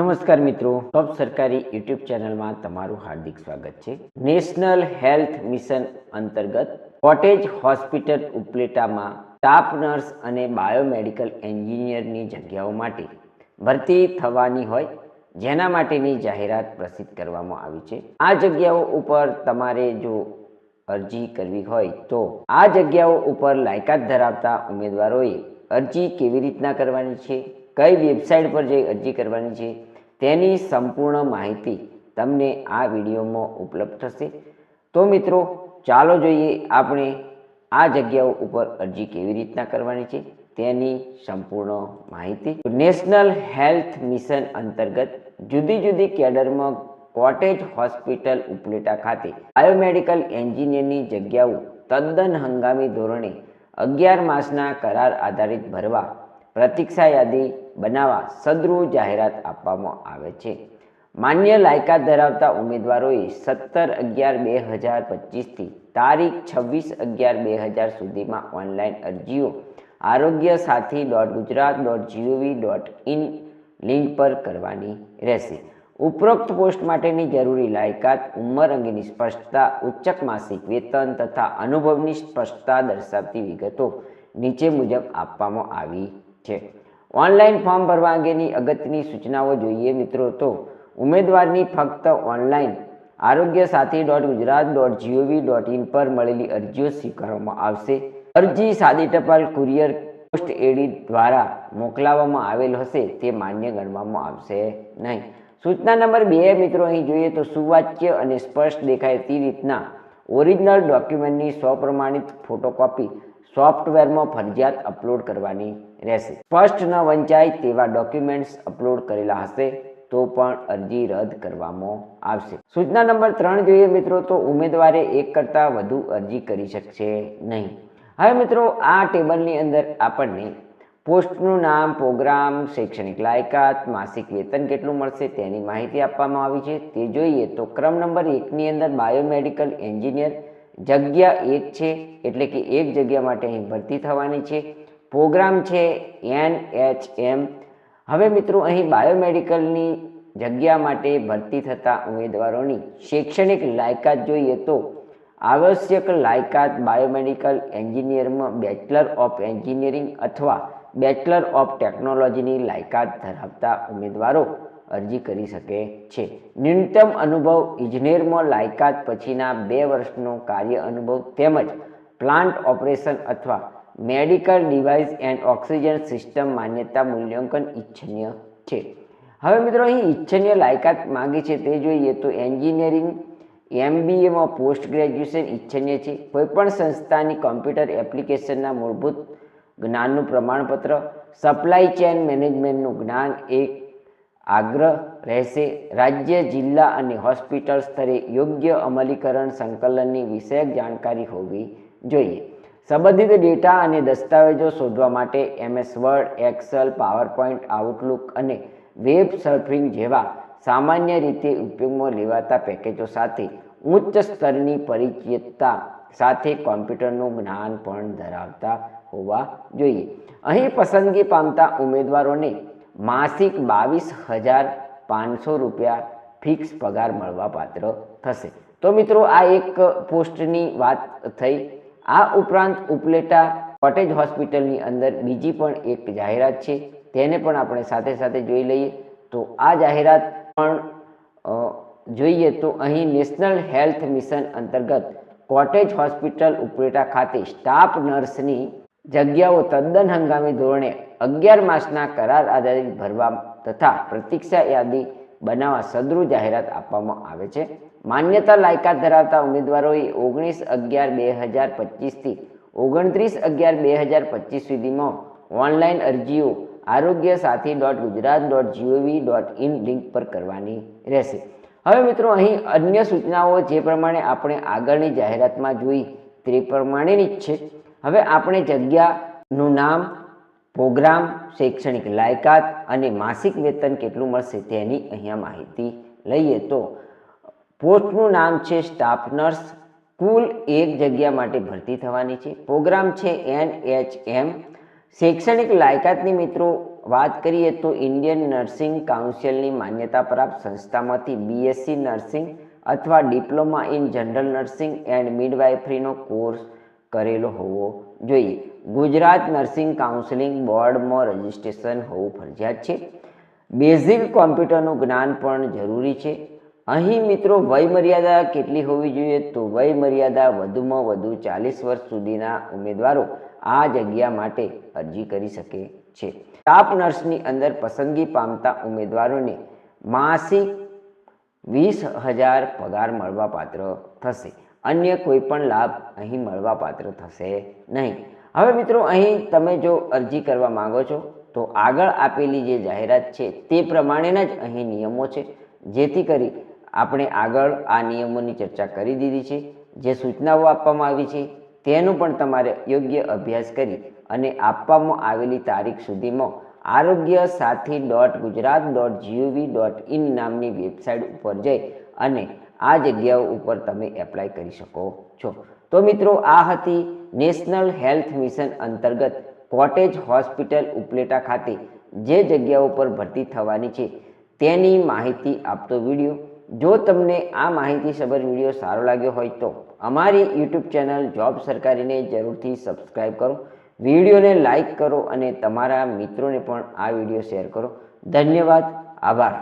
નમસ્કાર મિત્રો કપ સરકારી યુટ્યુબ ચેનલમાં તમારું હાર્દિક સ્વાગત છે. નેશનલ હેલ્થ મિશન અંતર્ગત કોટેજ હોસ્પિટલ ઉપલેટામાં સ્ટાફ નર્સ અને બાયોમેડિકલ એન્જિનિયરની જગ્યાઓ માટે ભરતી થવાની હોય, જેના માટેની જાહેરાત પ્રસિદ્ધ કરવામાં આવી છે. આ જગ્યાઓ ઉપર તમારે જો અરજી કરવી હોય, તો આ જગ્યાઓ ઉપર લાયકાત ધરાવતા ઉમેદવારોએ અરજી કેવી રીતના કરવાની છે? કઈ વેબસાઇટ પર જઈ અરજી કરવાની છે તેની સંપૂર્ણ માહિતી તમને આ વિડીયોમાં ઉપલબ્ધ થશે. તો મિત્રો, ચાલો જોઈએ આપણે આ જગ્યાઓ ઉપર અરજી કેવી રીતના કરવાની છે તેની સંપૂર્ણ માહિતી. નેશનલ હેલ્થ મિશન અંતર્ગત જુદી જુદી કેડરમાં કોટેજ હોસ્પિટલ ઉપલેટા ખાતે બાયોમેડિકલ એન્જિનિયરની જગ્યાઓ તદ્દન હંગામી ધોરણે અગિયાર માસના કરાર આધારિત ભરવા પ્રતીક્ષા યાદી બનાવવા સદ્રુ જાહેરાત આપવામાં આવે છે. માન્ય લાયકાત ધરાવતા ઉમેદવારોએ સત્તર અગિયાર બે હજાર પચીસથી તારીખ છવ્વીસ અગિયાર બે હજાર સુધીમાં ઓનલાઈન અરજીઓ Arogya Sathi dot Gujarat dot G O V dot in link પર કરવાની રહેશે. ઉપરોક્ત પોસ્ટ માટેની જરૂરી લાયકાત, ઉંમર અંગેની સ્પષ્ટતા, ઉચ્ચક માસિક વેતન તથા અનુભવની સ્પષ્ટતા દર્શાવતી વિગતો નીચે મુજબ આપવામાં આવી છે. ઓનલાઈન ફોર્મ ભરવા અંગેની અગત્યની સૂચનાઓ જોઈએ મિત્રો તો ઉમેદવારની ફક્ત online Arogya Sathi dot Gujarat dot G O V dot in પર મળેલી અરજીઓ સ્વીકારવામાં આવશે. અરજી સાદી ટપાલ કુરિયર પોસ્ટ એડિટ દ્વારા મોકલાવવામાં આવેલ હશે તે માન્ય ગણવામાં આવશે નહીં. સૂચના નંબર બે મિત્રો અહીં જોઈએ તો સુવાચ્ય અને સ્પષ્ટ દેખાય તે રીતના ઓરિજિનલ ડોક્યુમેન્ટની સ્વપ્રમાણિત ફોટોકોપી સોફ્ટવેરમાં ફરજિયાત અપલોડ કરવાની રહેશે. સ્પષ્ટ ન વંચાય તેવા ડોક્યુમેન્ટ્સ અપલોડ કરેલા હશે તો પણ અરજી રદ કરવામાં આવશે. સૂચના નંબર ત્રણ જોઈએ મિત્રો તો ઉમેદવારે એક કરતાં વધુ અરજી કરી શકશે નહીં. હવે મિત્રો આ ટેબલની અંદર આપણને પોસ્ટનું નામ, પ્રોગ્રામ, શૈક્ષણિક લાયકાત, માસિક વેતન કેટલું મળશે તેની માહિતી આપવામાં આવી છે. તે જોઈએ તો ક્રમ નંબર એકની અંદર બાયોમેડિકલ એન્જિનિયર જગ્યા એક છે, એટલે કે એક જગ્યા માટે અહીં ભરતી થવાની છે. પ્રોગ્રામ છે એન એચ એમ. હવે મિત્રો, અહીં બાયોમેડિકલની જગ્યા માટે ભરતી થતા ઉમેદવારોની શૈક્ષણિક લાયકાત જોઈએ તો આવશ્યક લાયકાત બાયોમેડિકલ એન્જિનિયરમાં બેચલર ઓફ એન્જિનિયરિંગ અથવા બેચલર ઓફ ટેકનોલોજીની લાયકાત ધરાવતા ઉમેદવારો અરજી કરી શકે છે. ન્યૂનતમ અનુભવ ઇજનેરમાં લાયકાત પછીના બે વર્ષનો કાર્ય અનુભવ તેમજ પ્લાન્ટ ઓપરેશન અથવા medical device and oxygen system માન્યતા મૂલ્યાંકન ઈચ્છનીય છે. હવે મિત્રો અહીં ઈચ્છનીય લાયકાત માંગે છે તે જોઈએ તો એન્જિનિયરિંગ એમબીએમાં પોસ્ટ ગ્રેજ્યુએશન ઈચ્છનીય છે. કોઈપણ સંસ્થાની કોમ્પ્યુટર એપ્લિકેશનના મૂળભૂત જ્ઞાનનું પ્રમાણપત્ર, સપ્લાય ચેન મેનેજમેન્ટનું જ્ઞાન એક આગ્રહ રહેશે. રાજ્ય, જિલ્લા અને હોસ્પિટલ સ્તરે યોગ્ય અમલીકરણ સંકલનની વિષયક જાણકારી હોવી જોઈએ. સંબંધિત ડેટા અને દસ્તાવેજો શોધવા માટે MS Word, Excel, PowerPoint, Outlook અને વેબ સર્ફિંગ જેવા સામાન્ય રીતે ઉપયોગમાં લેવાતા પેકેજો સાથે ઉચ્ચ સ્તરની પરિચિતતા સાથે કોમ્પ્યુટરનું જ્ઞાન પણ ધરાવતા હોવા જોઈએ. અહીં પસંદગી પામતા ઉમેદવારોને માસિક બાવીસ હજાર પાંચસો રૂપિયા ફિક્સ પગાર મળવા પાત્ર થશે. તો મિત્રો, આ એક પોસ્ટની વાત થઈ. આ ઉપરાંત ઉપલેટા કોટેજ હોસ્પિટલની અંદર બીજી પણ એક જાહેરાત છે. તેને પણ આપણે સાથે સાથે જોઈ લઈએ. તો આ જાહેરાત પણ જોઈએ તો અહીં નેશનલ હેલ્થ મિશન અંતર્ગત કોટેજ હોસ્પિટલ ઉપલેટા ખાતે સ્ટાફ નર્સની જગ્યાઓ તદ્દન હંગામી ધોરણે અગિયાર માસના કરાર આધારિત ભરવા તથા પ્રતીક્ષા યાદી બનાવવા સદરૂ જાહેરાત આપવામાં આવે છે. માન્યતા લાયકાત ધરાવતા ઉમેદવારોએ ઓગણીસ અગિયાર બે હજાર પચીસથી ઓગણત્રીસ અગિયાર બે હજાર પચીસ સુધીમાં ઓનલાઈન અરજીઓ Arogya Sathi dot Gujarat dot G O V dot in link પર કરવાની રહેશે. હવે મિત્રો અહીં અન્ય સૂચનાઓ જે પ્રમાણે આપણે આગળની જાહેરાતમાં જોઈ તે પ્રમાણેની જ છે. હવે આપણે જગ્યાનું નામ, પ્રોગ્રામ, શૈક્ષણિક લાયકાત અને માસિક વેતન કેટલું મળશે તેની અહીંયા માહિતી લઈએ તો, પોસ્ટનું નામ છે સ્ટાફ નર્સ. કુલ એક જગ્યા માટે ભરતી થવાની છે. પ્રોગ્રામ છે એન એચ એમ. શૈક્ષણિક લાયકાતની મિત્રો, વાત કરીએ તો ઇન્ડિયન નર્સિંગ કાઉન્સિલની માન્યતા પ્રાપ્ત સંસ્થામાંથી બીએસસી નર્સિંગ અથવા diploma in general nursing and મિડવાઇફરીનો course કરેલો હોવો જોઈએ. ગુજરાત નર્સિંગ કાઉન્સિલિંગ બોર્ડમાં રજિસ્ટ્રેશન હોવું ફરજિયાત છે. બેઝિક કોમ્પ્યુટરનું જ્ઞાન પણ જરૂરી છે. અહીં મિત્રો વય મર્યાદા કેટલી હોવી જોઈએ? તો વય મર્યાદા વધુમાં વધુ ચાલીસ વર્ષ સુધીના ઉમેદવારો આ જગ્યા માટે અરજી કરી શકે છે. સ્ટાફ નર્સની અંદર પસંદગી પામતા ઉમેદવારોને માસિક વીસ હજાર પગાર મળવાપાત્ર થશે. અન્ય કોઈ પણ લાભ અહીં મળવાપાત્ર થશે નહીં. હવે મિત્રો, અહીં તમે જો અરજી કરવા માંગો છો, તો આગળ આપેલી જે જાહેરાત છે તે પ્રમાણેના જ અહીં નિયમો છે, જેથી કરી આપણે આગળ આ નિયમોની ચર્ચા કરી દીધી છે, જે સૂચનાઓ આપવામાં આવી છે, તેનો પણ તમારે યોગ્ય અભ્યાસ કરી અને આપવામાં આવેલી તારીખ સુધીમાં Arogya Sathi dot Gujarat dot G O V dot in નામની વેબસાઇટ ઉપર જઈ અને આ જગ્યાઓ ઉપર તમે એપ્લાય કરી શકો છો. તો મિત્રો, આ હતી નેશનલ હેલ્થ મિશન અંતર્ગત કોટેજ હોસ્પિટલ ઉપલેટા ખાતે જે જગ્યાઓ પર ભરતી થવાની છે તેની માહિતી આપતો વીડિયો. જો તમને આ માહિતી સબર વીડિયો સારો લાગ્યો હોય તો અમારી યુટ્યુબ ચેનલ જોબ સરકારીને જરૂરથી સબસ્ક્રાઈબ કરો. વિડીયોને લાઈક કરો અને તમારા મિત્રોને પણ આ વીડિયો શેર કરો. ધન્યવાદ. આભાર.